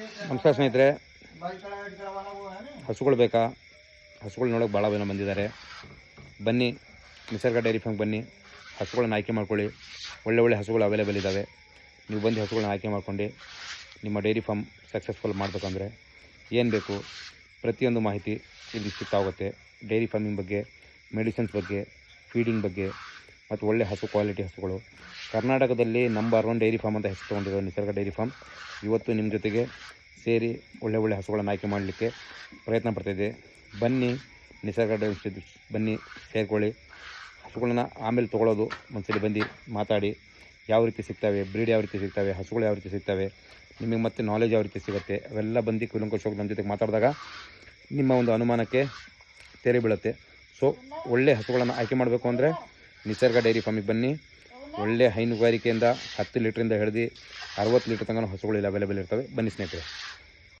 ನಮಸ್ಕಾರ ಸ್ನೇಹಿತರೆ. ಹಸುಗಳು ಬೇಕಾ? ಹಸುಗಳು ನೋಡೋಕೆ ಭಾಳ ಜನ ಬಂದಿದ್ದಾರೆ. ಬನ್ನಿ, ನಿಸರ್ಗ ಡೈರಿ ಫಾರ್ಮ್ ಬನ್ನಿ. ಹಸುಗಳನ್ನ ಆಯ್ಕೆ ಮಾಡ್ಕೊಳ್ಳಿ. ಒಳ್ಳೆ ಒಳ್ಳೆ ಹಸುಗಳು ಅವೈಲೇಬಲ್ ಇದ್ದಾವೆ. ನೀವು ಬಂದು ಹಸುಗಳನ್ನ ಆಯ್ಕೆ ಮಾಡ್ಕೊಂಡು ನಿಮ್ಮ ಡೈರಿ ಫಾರ್ಮ್ ಸಕ್ಸಸ್ಫುಲ್ ಮಾಡಬೇಕಂದ್ರೆ ಏನು ಬೇಕು? ಪ್ರತಿಯೊಂದು ಮಾಹಿತಿ ಇಲ್ಲಿ ಸಿಗ್ತಾ ಹೋಗುತ್ತೆ. ಡೈರಿ ಫಾರ್ಮಿಂಗ್ ಬಗ್ಗೆ, ಮೆಡಿಸಿನ್ಸ್ ಬಗ್ಗೆ ಫೀಡಿಂಗ್ ಬಗ್ಗೆ ಮತ್ತು ಒಳ್ಳೆ ಹಸು ಕ್ವಾಲಿಟಿ ಹಸುಗಳು. ಕರ್ನಾಟಕದಲ್ಲಿ ನಂಬರ್ ಒನ್ ಡೈರಿ ಫಾರ್ಮ್ ಅಂತ ಹೆಸರು ತೊಗೊಂಡಿರೋ ನಿಸರ್ಗ ಡೈರಿ ಫಾರ್ಮ್ ಇವತ್ತು ನಿಮ್ಮ ಜೊತೆಗೆ ಸೇರಿ ಒಳ್ಳೆ ಒಳ್ಳೆ ಹಸುಗಳನ್ನು ಆಯ್ಕೆ ಮಾಡಲಿಕ್ಕೆ ಪ್ರಯತ್ನ ಪಡ್ತಾಯಿದೆ ಬನ್ನಿ, ನಿಸರ್ಗ ಡೈರಿ ಬನ್ನಿ, ಸೇರ್ಕೊಳ್ಳಿ. ಹಸುಗಳನ್ನ ಆಮೇಲೆ ತೊಗೊಳ್ಳೋದು ಒಂದ್ಸಲಿ ಬಂದು ಮಾತಾಡಿ. ಯಾವ ರೀತಿ ಸಿಗ್ತವೆ ಬ್ರೀಡ್ ಯಾವ ರೀತಿ ಸಿಗ್ತವೆ, ಹಸುಗಳು ಯಾವ ರೀತಿ ಸಿಗ್ತವೆ, ನಿಮಗೆ ಮತ್ತೆ ನಾಲೆಜ್ ಯಾವ ರೀತಿ ಸಿಗುತ್ತೆ, ಅವೆಲ್ಲ ಬಂದು ಕುಲಂಕುಷವಾಗಿ ನಮ್ಮ ಜೊತೆಗೆ ಮಾತಾಡಿದಾಗ ನಿಮ್ಮ ಒಂದು ಅನುಮಾನಕ್ಕೆ ತೆರೆ ಬೀಳುತ್ತೆ. ಸೊ ಒಳ್ಳೆ ಹಸುಗಳನ್ನು ಆಯ್ಕೆ ಮಾಡಬೇಕು ಅಂದರೆ ನಿಸರ್ಗ ಡೈರಿ ಫಾರ್ಮಿಗೆ ಬನ್ನಿ. ಒಳ್ಳೆ ಹೈನುಗಾರಿಕೆಯಿಂದ ಹತ್ತು ಲೀಟ್ರಿಂದ ಹಿಡಿದು ಅರವತ್ತು ಲೀಟ್ರ್ ತನಕ ಹಸುಗಳು ಇಲ್ಲಿ ಅವೈಲೇಬಲ್ ಇರ್ತವೆ. ಬನ್ನಿ ಸ್ನೇಹಿತರೆ.